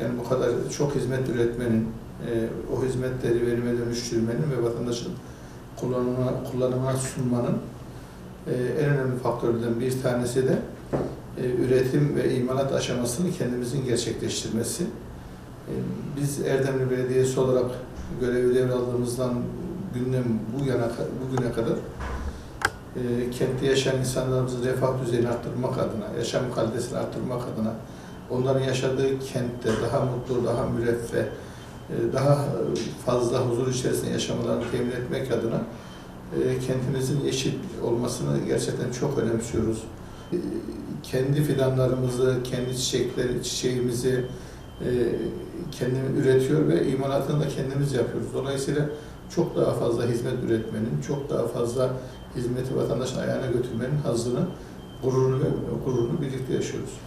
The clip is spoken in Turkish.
Yani bu kadar çok hizmet üretmenin, e, o hizmetleri verime dönüştürmenin ve vatandaşın kullanıma, kullanıma sunmanın e, en önemli faktörlerden bir tanesi de e, üretim ve imalat aşamasını kendimizin gerçekleştirmesi. E, Biz Erdemli Belediyesi olarak görevi devraldığımızdan günden bu yana bugüne kadar e, kentte yaşayan insanlarımızın refah düzeyini arttırmak adına, yaşam kalitesini arttırmak adına, onların yaşadığı kentte daha mutlu, daha müreffeh, e, daha fazla huzur içerisinde yaşamalarını temin etmek adına e, kentimizin yeşil olmasını gerçekten çok önemsiyoruz. E, Kendi fidanlarımızı, kendi çiçekleri, çiçeğimizi e, kendimiz üretiyor ve imalatını da kendimiz yapıyoruz. Dolayısıyla çok daha fazla hizmet üretmenin, çok daha fazla hizmeti vatandaşın ayağına götürmenin hazzını, gururunu ve gururunu birlikte yaşıyoruz.